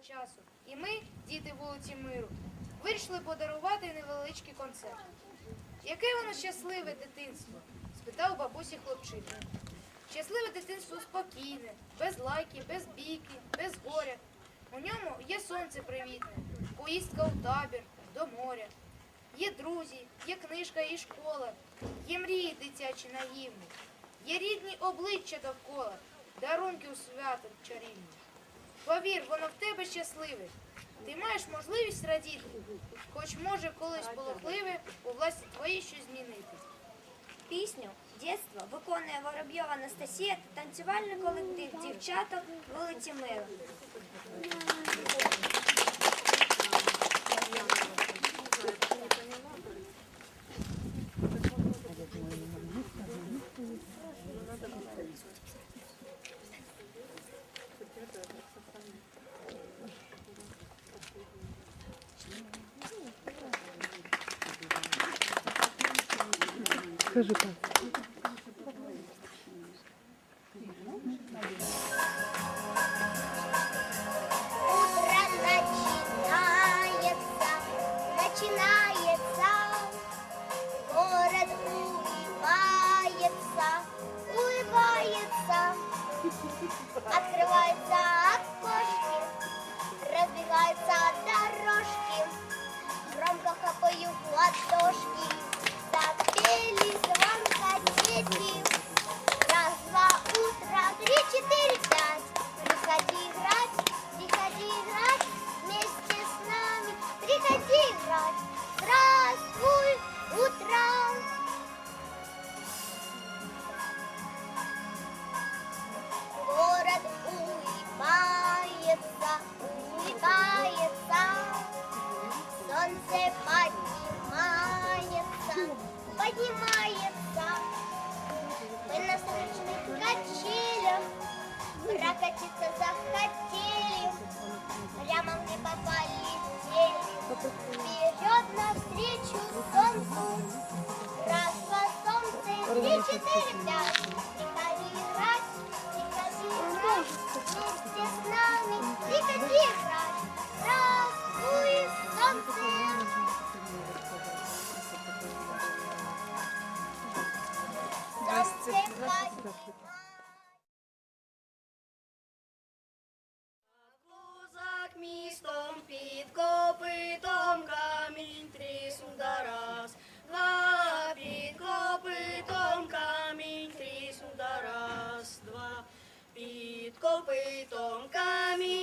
часу. І ми, діти вулиці Миру, вирішили подарувати невеличкий концерт. Яке воно щасливе дитинство? спитав бабусі хлопчика. Щасливе дитинство спокійне, без лайки, без бійки, без горя. У ньому є сонце привітне, поїздка у табір, до моря. Є друзі, є книжка і школа, є мрії дитячі наївні, є рідні обличчя довкола, дарунки у свято чарівні. Повір, воно в тебе щасливе. Ти маєш можливість радіти, хоч може колись полохливе у власті твоїй щось змінити. Пісню «Дєтство» виконує Воробйова Анастасія та танцювальний колектив дівчаток вулиці Миру. Скажи, Павел. Поднимается. Мы на солнечных качелях. Прокатиться захотели Прямо в небо полетели Вперед навстречу солнцу. Раз, два, солнце, три, четыре, пять. Приходи играть, приходи играть Вместе с нами приходи играть Здравствуй, солнце Солнце поднимается Козак містом під копитом камінь тріснув да раз, два під копитом камінь тріснув да раз, два під копитом камінь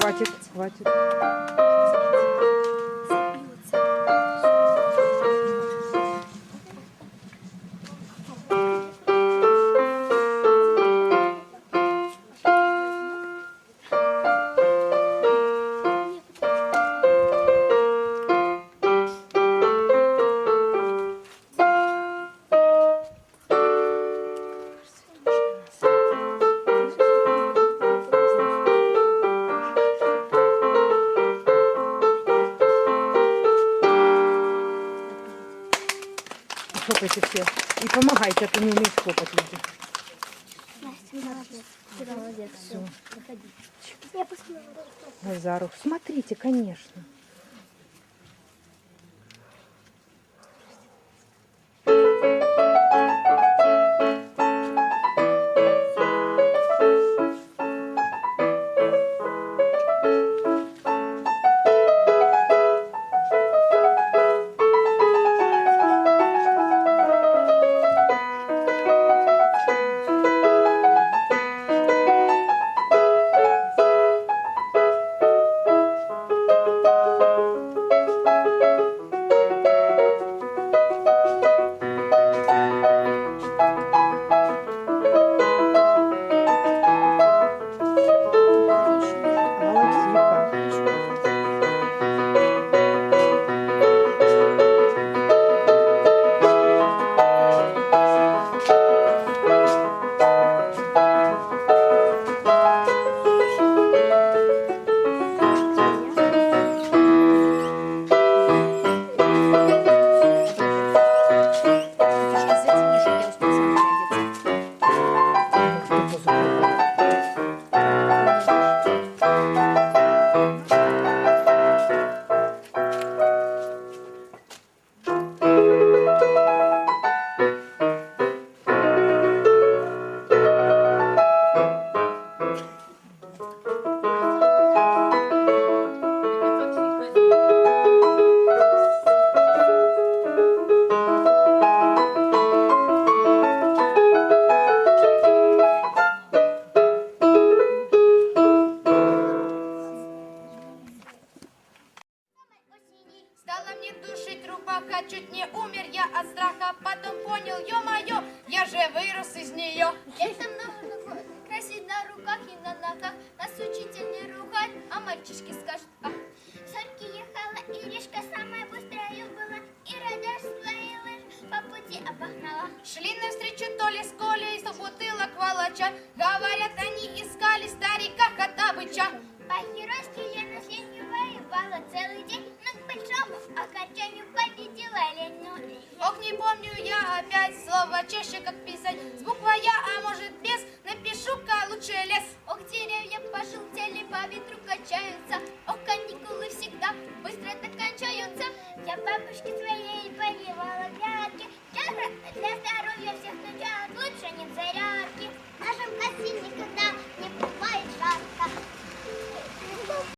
Хватит, хватит. Назару, смотрите, конечно. Ох, не помню я опять слово чаще, как писать. С буквой Я, а может без, напишу-ка лучше лес. Ох, деревья пожелтели, по ветру качаются. Ох, каникулы всегда быстро кончаются. Я бабушке своей поливала грядки. Для, для здоровья всех нудят, лучше не зарядки. В нашем косе никогда не бывает жарко.